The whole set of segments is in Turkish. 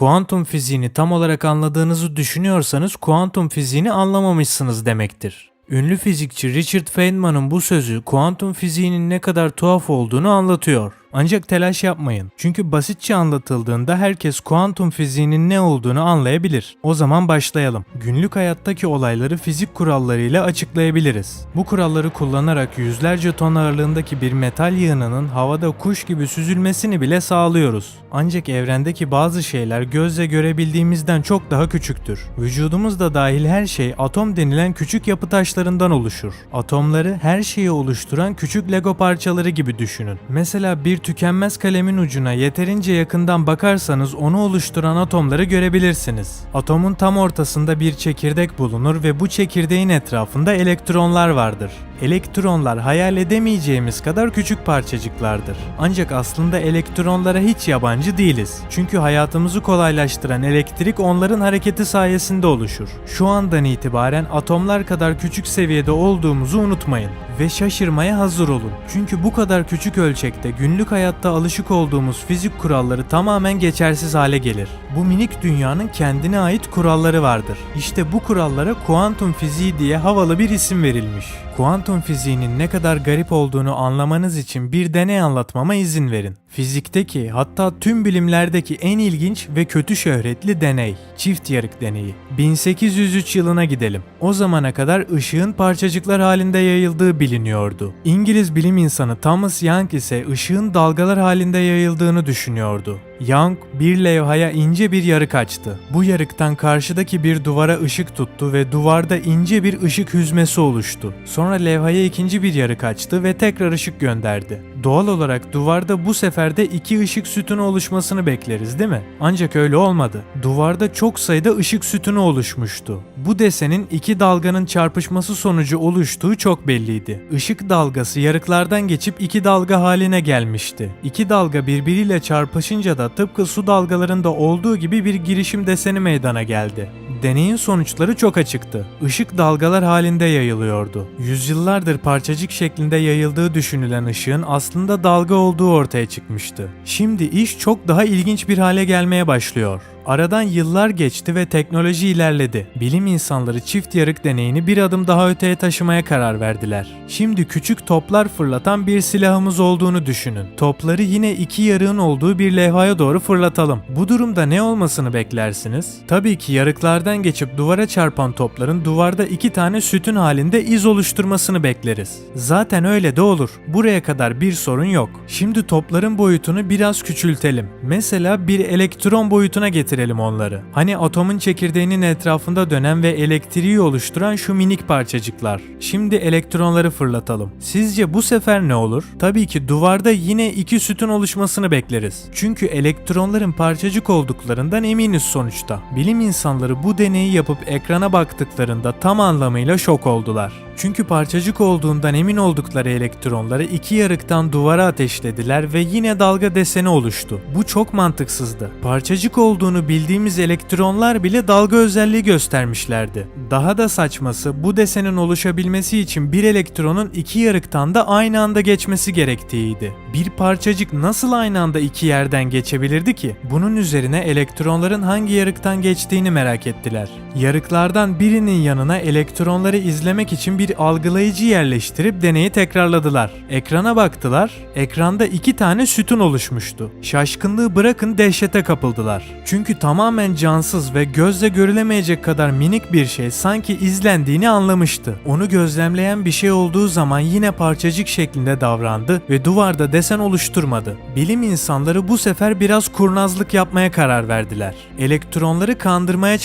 Kuantum fiziğini tam olarak anladığınızı düşünüyorsanız kuantum fiziğini anlamamışsınız demektir. Ünlü fizikçi Richard Feynman'ın bu sözü kuantum fiziğinin ne kadar tuhaf olduğunu anlatıyor. Ancak telaş yapmayın. Çünkü basitçe anlatıldığında herkes kuantum fiziğinin ne olduğunu anlayabilir. O zaman başlayalım. Günlük hayattaki olayları fizik kurallarıyla açıklayabiliriz. Bu kuralları kullanarak yüzlerce ton ağırlığındaki bir metal yığınının havada kuş gibi süzülmesini bile sağlıyoruz. Ancak evrendeki bazı şeyler gözle görebildiğimizden çok daha küçüktür. Vücudumuzda dahil her şey atom denilen küçük yapı taşlarından oluşur. Atomları her şeyi oluşturan küçük Lego parçaları gibi düşünün. Mesela bir tükenmez kalemin ucuna yeterince yakından bakarsanız onu oluşturan atomları görebilirsiniz. Atomun tam ortasında bir çekirdek bulunur ve bu çekirdeğin etrafında elektronlar vardır. Elektronlar hayal edemeyeceğimiz kadar küçük parçacıklardır. Ancak aslında elektronlara hiç yabancı değiliz. Çünkü hayatımızı kolaylaştıran elektrik onların hareketi sayesinde oluşur. Şu andan itibaren atomlar kadar küçük seviyede olduğumuzu unutmayın ve şaşırmaya hazır olun. Çünkü bu kadar küçük ölçekte günlük hayatta alışık olduğumuz fizik kuralları tamamen geçersiz hale gelir. Bu minik dünyanın kendine ait kuralları vardır. İşte bu kurallara kuantum fiziği diye havalı bir isim verilmiş. Kuantum fiziğinin ne kadar garip olduğunu anlamanız için bir deney anlatmama izin verin. Fizikteki hatta tüm bilimlerdeki en ilginç ve kötü şöhretli deney, çift yarık deneyi. 1803 yılına gidelim. O zamana kadar ışığın parçacıklar halinde yayıldığı biliniyordu. İngiliz bilim insanı Thomas Young ise ışığın dalgalar halinde yayıldığını düşünüyordu. Young bir levhaya ince bir yarık açtı. Bu yarıktan karşıdaki bir duvara ışık tuttu ve duvarda ince bir ışık hüzmesi oluştu. Sonra levhaya ikinci bir yarık açtı ve tekrar ışık gönderdi. Doğal olarak duvarda bu sefer de iki ışık sütunu oluşmasını bekleriz değil mi? Ancak öyle olmadı. Duvarda çok sayıda ışık sütunu oluşmuştu. Bu desenin iki dalganın çarpışması sonucu oluştuğu çok belliydi. Işık dalgası yarıklardan geçip iki dalga haline gelmişti. İki dalga birbiriyle çarpışınca da tıpkı su dalgalarında olduğu gibi bir girişim deseni meydana geldi. Deneyin sonuçları çok açıktı. Işık dalgalar halinde yayılıyordu. Yüzyıllardır parçacık şeklinde yayıldığı düşünülen ışığın aslında dalga olduğu ortaya çıkmıştı. Şimdi iş çok daha ilginç bir hale gelmeye başlıyor. Aradan yıllar geçti ve teknoloji ilerledi. Bilim insanları çift yarık deneyini bir adım daha öteye taşımaya karar verdiler. Şimdi küçük toplar fırlatan bir silahımız olduğunu düşünün. Topları yine iki yarığın olduğu bir levhaya doğru fırlatalım. Bu durumda ne olmasını beklersiniz? Tabii ki yarıklardan geçip duvara çarpan topların duvarda iki tane sütun halinde iz oluşturmasını bekleriz. Zaten öyle de olur. Buraya kadar bir sorun yok. Şimdi topların boyutunu biraz küçültelim. Mesela bir elektron boyutuna getirelim onları. Hani atomun çekirdeğinin etrafında dönen ve elektriği oluşturan şu minik parçacıklar. Şimdi elektronları fırlatalım. Sizce bu sefer ne olur? Tabii ki duvarda yine iki sütun oluşmasını bekleriz. Çünkü elektronların parçacık olduklarından eminiz sonuçta. Bilim insanları bu deneyi yapıp ekrana baktıklarında tam anlamıyla şok oldular. Çünkü parçacık olduğundan emin oldukları elektronları iki yarıktan duvara ateşlediler ve yine dalga deseni oluştu. Bu çok mantıksızdı. Parçacık olduğunu bildiğimiz elektronlar bile dalga özelliği göstermişlerdi. Daha da saçması bu desenin oluşabilmesi için bir elektronun iki yarıktan da aynı anda geçmesi gerektiğiydi. Bir parçacık nasıl aynı anda iki yerden geçebilirdi ki? Bunun üzerine elektronların hangi yarıktan geçtiğini merak ettiler. Yarıklardan birinin yanına elektronları izlemek için bir algılayıcı yerleştirip deneyi tekrarladılar. Ekrana baktılar. Ekranda iki tane sütun oluşmuştu. Şaşkınlığı bırakın dehşete kapıldılar. Çünkü tamamen cansız ve gözle görülemeyecek kadar minik bir şey sanki izlendiğini anlamıştı. Onu gözlemleyen bir şey olduğu zaman yine parçacık şeklinde davrandı ve duvarda desen oluşturmadı. Bilim insanları bu sefer biraz kurnazlık yapmaya karar verdiler. Elektronları kandırmaya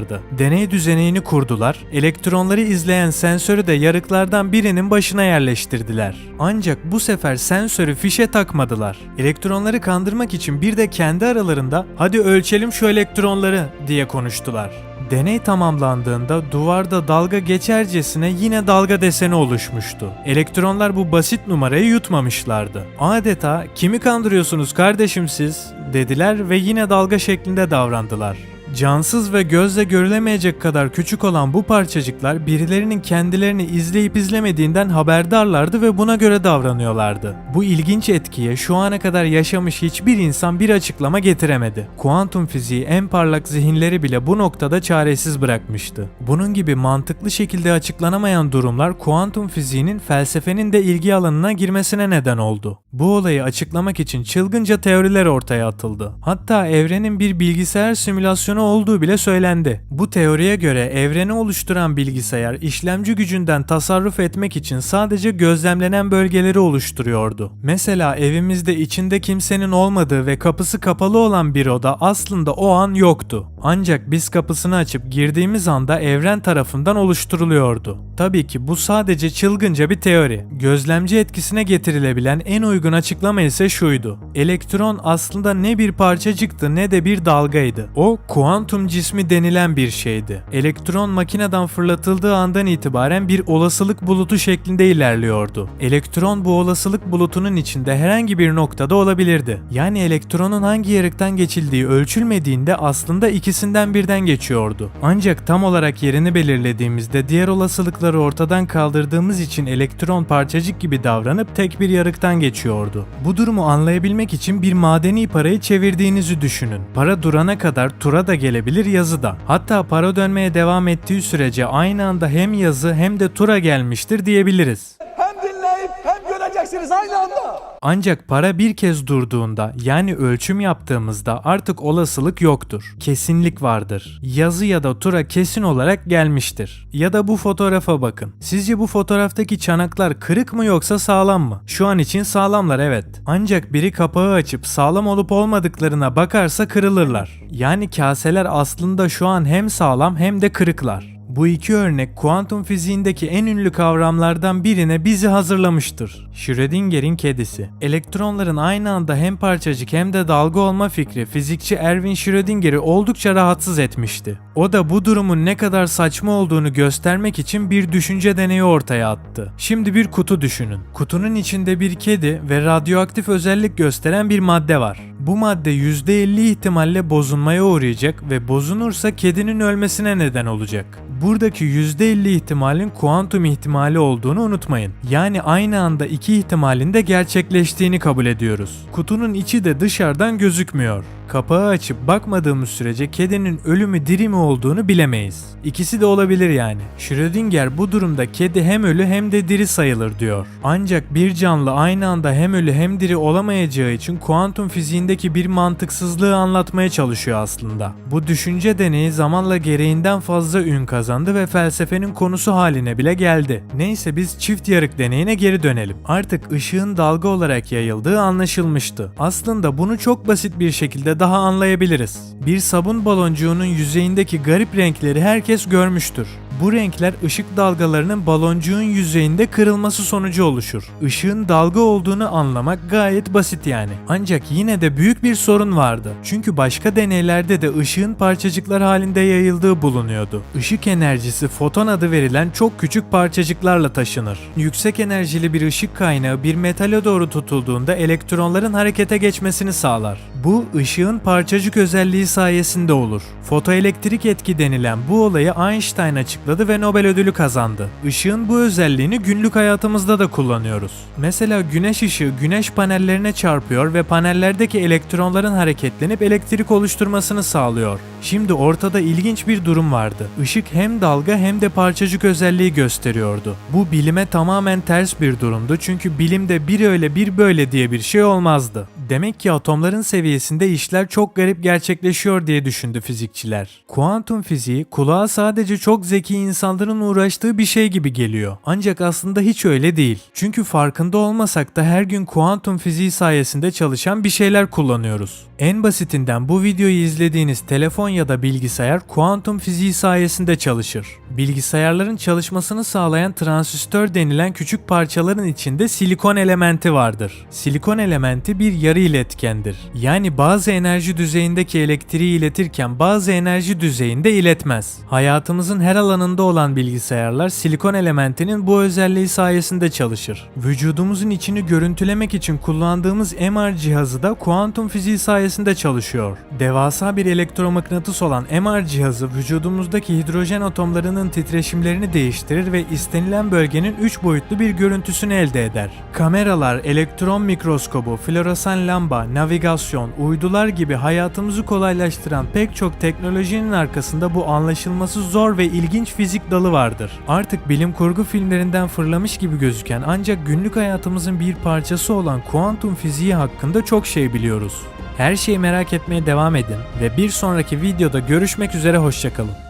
çalışacaklardı. Deney düzenini kurdular. Elektronları izleyen sensörü de yarıklardan birinin başına yerleştirdiler. Ancak bu sefer sensörü fişe takmadılar. Elektronları kandırmak için bir de kendi aralarında hadi ölçelim şu elektronları diye konuştular. Deney tamamlandığında duvarda dalga geçercesine yine dalga deseni oluşmuştu. Elektronlar bu basit numarayı yutmamışlardı. Adeta kimi kandırıyorsunuz kardeşim siz dediler ve yine dalga şeklinde davrandılar. Cansız ve gözle görülemeyecek kadar küçük olan bu parçacıklar birilerinin kendilerini izleyip izlemediğinden haberdarlardı ve buna göre davranıyorlardı. Bu ilginç etkiye şu ana kadar yaşamış hiçbir insan bir açıklama getiremedi. Kuantum fiziği en parlak zihinleri bile bu noktada çaresiz bırakmıştı. Bunun gibi mantıklı şekilde açıklanamayan durumlar kuantum fiziğinin felsefenin de ilgi alanına girmesine neden oldu. Bu olayı açıklamak için çılgınca teoriler ortaya atıldı. Hatta evrenin bir bilgisayar simülasyonu olduğu bile söylendi. Bu teoriye göre evreni oluşturan bilgisayar işlemci gücünden tasarruf etmek için sadece gözlemlenen bölgeleri oluşturuyordu. Mesela evimizde içinde kimsenin olmadığı ve kapısı kapalı olan bir oda aslında o an yoktu. Ancak biz kapısını açıp girdiğimiz anda evren tarafından oluşturuluyordu. Tabii ki bu sadece çılgınca bir teori. Gözlemci etkisine getirilebilen en uygun açıklama ise şuydu. Elektron aslında ne bir parçacıktı ne de bir dalgaydı. O kuantum cismi denilen bir şeydi. Elektron makineden fırlatıldığı andan itibaren bir olasılık bulutu şeklinde ilerliyordu. Elektron bu olasılık bulutunun içinde herhangi bir noktada olabilirdi. Yani elektronun hangi yarıktan geçildiği ölçülmediğinde aslında ikisinden birden geçiyordu. Ancak tam olarak yerini belirlediğimizde diğer olasılıkları ortadan kaldırdığımız için elektron parçacık gibi davranıp tek bir yarıktan geçiyordu. Bu durumu anlayabilmek için bir madeni parayı çevirdiğinizi düşünün. Para durana kadar tura da gelebilir yazı da. Hatta para dönmeye devam ettiği sürece aynı anda hem yazı hem de tura gelmiştir diyebiliriz. Hem dinleyip hem göreceksiniz aynı anda. Ancak para bir kez durduğunda yani ölçüm yaptığımızda artık olasılık yoktur. Kesinlik vardır. Yazı ya da tura kesin olarak gelmiştir. Ya da bu fotoğrafa bakın. Sizce bu fotoğraftaki çanaklar kırık mı yoksa sağlam mı? Şu an için sağlamlar evet. Ancak biri kapağı açıp sağlam olup olmadıklarına bakarsa kırılırlar. Yani kaseler aslında şu an hem sağlam hem de kırıklar. Bu iki örnek kuantum fiziğindeki en ünlü kavramlardan birine bizi hazırlamıştır. Schrödinger'in kedisi. Elektronların aynı anda hem parçacık hem de dalga olma fikri fizikçi Erwin Schrödinger'i oldukça rahatsız etmişti. O da bu durumun ne kadar saçma olduğunu göstermek için bir düşünce deneyi ortaya attı. Şimdi bir kutu düşünün. Kutunun içinde bir kedi ve radyoaktif özellik gösteren bir madde var. Bu madde %50 ihtimalle bozulmaya uğrayacak ve bozunursa kedinin ölmesine neden olacak. Buradaki %50 ihtimalin kuantum ihtimali olduğunu unutmayın. Yani aynı anda iki ihtimalin de gerçekleştiğini kabul ediyoruz. Kutunun içi de dışarıdan gözükmüyor. Kapağı açıp bakmadığımız sürece kedinin ölümü diri mi olduğunu bilemeyiz. İkisi de olabilir yani. Schrödinger bu durumda kedi hem ölü hem de diri sayılır diyor. Ancak bir canlı aynı anda hem ölü hem diri olamayacağı için kuantum fiziğindeki bir mantıksızlığı anlatmaya çalışıyor aslında. Bu düşünce deneyi zamanla gereğinden fazla ün kazandı ve felsefenin konusu haline bile geldi. Neyse biz çift yarık deneyine geri dönelim. Artık ışığın dalga olarak yayıldığı anlaşılmıştı. Aslında bunu çok basit bir şekilde daha anlayabiliriz. Bir sabun baloncuğunun yüzeyindeki garip renkleri herkes görmüştür. Bu renkler ışık dalgalarının baloncuğun yüzeyinde kırılması sonucu oluşur. Işığın dalga olduğunu anlamak gayet basit yani. Ancak yine de büyük bir sorun vardı. Çünkü başka deneylerde de ışığın parçacıklar halinde yayıldığı bulunuyordu. Işık enerjisi foton adı verilen çok küçük parçacıklarla taşınır. Yüksek enerjili bir ışık kaynağı bir metale doğru tutulduğunda elektronların harekete geçmesini sağlar. Bu ışığın parçacık özelliği sayesinde olur. Fotoelektrik etki denilen bu olayı Einstein açıkladı ve Nobel ödülü kazandı. Işığın bu özelliğini günlük hayatımızda da kullanıyoruz. Mesela güneş ışığı güneş panellerine çarpıyor ve panellerdeki elektronların hareketlenip elektrik oluşturmasını sağlıyor. Şimdi ortada ilginç bir durum vardı. Işık hem dalga hem de parçacık özelliği gösteriyordu. Bu bilime tamamen ters bir durumdu çünkü bilimde bir öyle bir böyle diye bir şey olmazdı. Demek ki atomların seviyesinde işler çok garip gerçekleşiyor diye düşündü fizikçiler. Kuantum fiziği kulağa sadece çok zeki insanların uğraştığı bir şey gibi geliyor. Ancak aslında hiç öyle değil. Çünkü farkında olmasak da her gün kuantum fiziği sayesinde çalışan bir şeyler kullanıyoruz. En basitinden bu videoyu izlediğiniz telefon ya da bilgisayar kuantum fiziği sayesinde çalışır. Bilgisayarların çalışmasını sağlayan transistör denilen küçük parçaların içinde silikon elementi vardır. Silikon elementi bir yarı yarı iletkendir. Yani bazı enerji düzeyindeki elektriği iletirken bazı enerji düzeyinde iletmez. Hayatımızın her alanında olan bilgisayarlar silikon elementinin bu özelliği sayesinde çalışır. Vücudumuzun içini görüntülemek için kullandığımız MR cihazı da kuantum fiziği sayesinde çalışıyor. Devasa bir elektromıknatıs olan MR cihazı vücudumuzdaki hidrojen atomlarının titreşimlerini değiştirir ve istenilen bölgenin 3 boyutlu bir görüntüsünü elde eder. Kameralar, elektron mikroskobu, floresan lamba, navigasyon, uydular gibi hayatımızı kolaylaştıran pek çok teknolojinin arkasında bu anlaşılması zor ve ilginç fizik dalı vardır. Artık bilim kurgu filmlerinden fırlamış gibi gözüken ancak günlük hayatımızın bir parçası olan kuantum fiziği hakkında çok şey biliyoruz. Her şeyi merak etmeye devam edin ve bir sonraki videoda görüşmek üzere hoşçakalın.